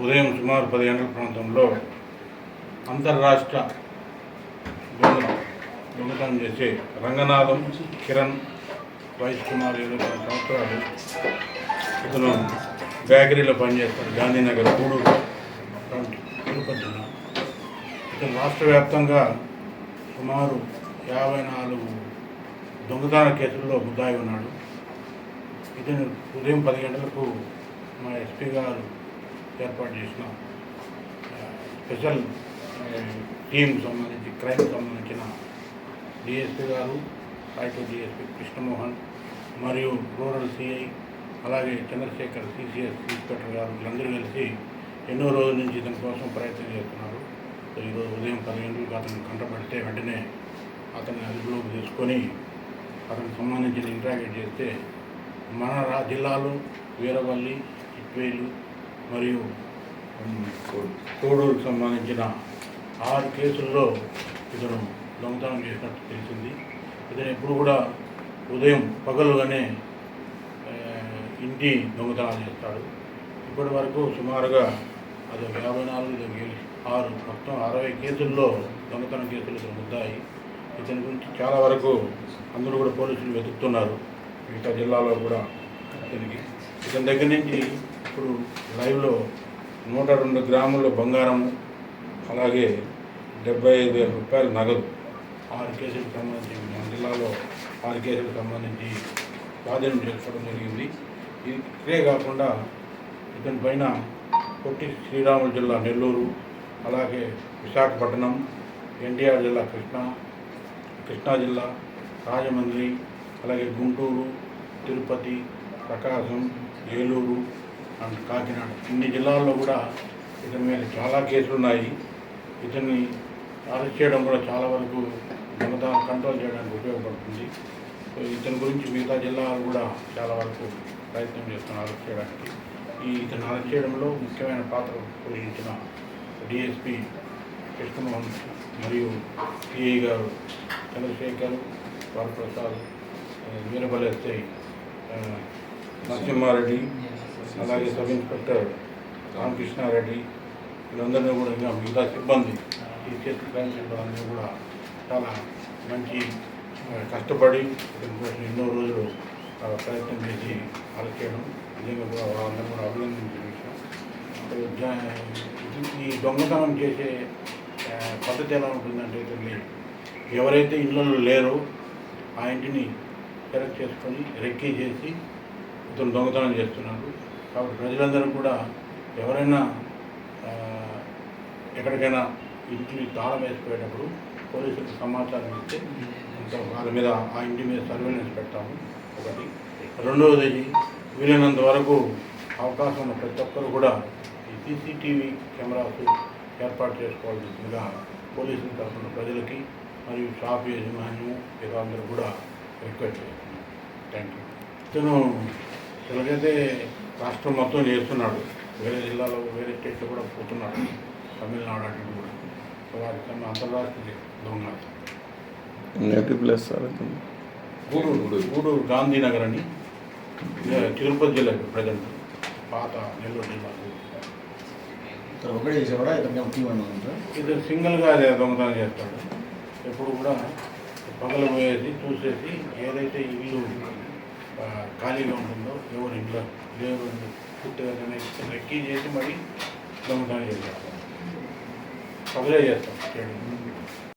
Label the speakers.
Speaker 1: ఉదయం సుమారు పది గంటల ప్రాంతంలో అంతర్రాష్ట్ర దొంగ దొంగతనం చేసే రంగనాథం కిరణ్ వయసు సుమారు ఇరవై సంవత్సరాలు ఇతను బేకరీలో పనిచేస్తాడు గాంధీనగర్ గూడూరు తిరుపతి ఇతను రాష్ట్ర వ్యాప్తంగా సుమారు యాభై నాలుగు దొంగతన కేసుల్లో ముద్దాయి ఉన్నాడు. ఇతను ఉదయం పది గంటలకు మా ఎస్పీ గారు ఏర్పాటు చేసిన స్పెషల్ టీంకి టీం సంబంధించి క్రైమ్ సంబంధించిన డిఎస్పీ గారు రాయటూ డిఎస్పీ కృష్ణమోహన్ మరియు రూరల్ సిఐ అలాగే చంద్రశేఖర్ సిసిఎస్ ఇన్స్పెక్టర్ గారు వీళ్ళందరూ కలిసి ఎన్నో రోజుల నుంచి ఇతని కోసం ప్రయత్నం చేస్తున్నారు. ఈరోజు ఉదయం పది గంటలకు అతను కంటపడితే వెంటనే అతన్ని అదుపులోకి తీసుకొని అతనికి సంబంధించిన ఇంట్రాగేట్ చేస్తే మన రా జిల్లాలో వీరవల్లి ఇట్వేలు మరియు ఉమ్, సంబంధించిన ఆరు కేసుల్లో ఇతను దొంగతనం చేసినట్టు తెలిసింది. ఇతను ఎప్పుడు కూడా ఉదయం పగలుగానే ఇంటి దొంగతనాలు చేస్తాడు. ఇప్పటి వరకు సుమారుగా అది యాభై నాలుగు ఆరు మొత్తం అరవై కేసుల్లో దొంగతనం కేసులు దొరుకుతాయి ఇతని గురించి చాలా వరకు అందరూ కూడా పోలీసులు వెతుకుతున్నారు. మిగతా జిల్లాలో కూడా ఇతనికి ఇతని దగ్గర నుంచి ఇప్పుడు లైవ్లో నూట రెండు గ్రాముల బంగారం అలాగే డెబ్బై ఐదు వేల రూపాయల నగదు. ఆరు కేసులకు సంబంధించి మన జిల్లాలో ఆరు కేసులకు సంబంధించి స్వాధీనం చేసుకోవడం జరిగింది. ఇది ఇదే కాకుండా ఇతని పైన పొట్టి శ్రీరాములు జిల్లా నెల్లూరు అలాగే విశాఖపట్నం ఎన్టీఆర్ జిల్లా కృష్ణా కృష్ణా జిల్లా రాజమండ్రి అలాగే గుంటూరు తిరుపతి ప్రకాశం ఏలూరు అండ్ కాకినాడ ఇన్ని జిల్లాల్లో కూడా ఇతని మీద చాలా కేసులు ఉన్నాయి ఇతన్ని అరెస్ట్ చేయడం కూడా చాలా వరకు దొంగతనం కంట్రోల్ చేయడానికి ఉపయోగపడుతుంది. సో ఇతని గురించి మిగతా జిల్లాలు కూడా చాలా వరకు ప్రయత్నం చేస్తున్నారు అరెస్ట్ చేయడానికి. ఈ ఇతను అరెస్ట్ చేయడంలో ముఖ్యమైన పాత్ర పోషించిన డిఎస్పి కృష్ణమోహన్ మరియు పిఐ గారు చంద్రశేఖర్ వరప్రసాద్ ఆ, నరసింహారెడ్డి అలాగే సబ్ ఇన్స్పెక్టర్ రామకృష్ణారెడ్డి వీళ్ళందరినీ కూడా ఇంకా మిగతా సిబ్బంది ఈ చేతి క్రైమ్ సెంటర్ కూడా చాలా మంచి కష్టపడి ఎన్నో రోజులు ప్రయత్నం చేసి అరెస్ట్ చేయడం నిజంగా కూడా వాళ్ళందరూ కూడా అభినందించిన విషయం. ఈ దొంగతనం చేసే పద్ధతి ఎలా ఉంటుందంటే తల్లి ఎవరైతే ఇళ్ళలో లేరో ఆ ఇంటిని సెలెక్ట్ చేసుకొని రెక్కీ చేసి ఇతను దొంగతనం చేస్తున్నారు. కాబట్టి ప్రజలందరూ కూడా ఎవరైనా ఎక్కడికైనా ఇంటిని తాళం వేసిపోయేటప్పుడు పోలీసులకు సమాచారం ఇస్తే వాళ్ళ మీద ఆ ఇంటి మీద సర్వేలెన్స్ పెడతాము. ఒకటి. రెండవది వీలైనంత వరకు అవకాశం ఉన్న ప్రతి ఒక్కరు కూడా ఈ సీసీటీవీ కెమెరాస్ ఏర్పాటు చేసుకోవాల్సిందిగా పోలీసుల తరఫున ప్రజలకి మరియు షాప్ యజమాన్యం ఇతరులందరూ కూడా రిక్వెస్ట్ చేస్తున్నాం. థ్యాంక్ యూ ఇతను ఇలాగైతే రాష్ట్రం మొత్తం చేస్తున్నాడు. వేరే జిల్లాలో వేరే స్టేట్లో కూడా పోతున్నాడు. తమిళనాడు అటు కూడా. సో వారికి some అంతర్రాష్ట్రీయ దొంగ.
Speaker 2: Native place sir
Speaker 1: Gudur Gudur Gandhinagar అని. ఇక తిరుపతి జిల్లా ప్రజెంట్ పాత నెల్లూరు జిల్లా. ఇది సింగిల్గా అదే దొంగతనం చేస్తాడు. ఎప్పుడు కూడా పగలు పోయేసి చూసేసి ఏదైతే ఇల్లు ఖాళీగా ఉంటుందో ఎవరు ఇంట్లో లేరు అని రెక్కీ చేసి మరి దొంగతనం చేసేస్తాడు పగలే చేస్తాం.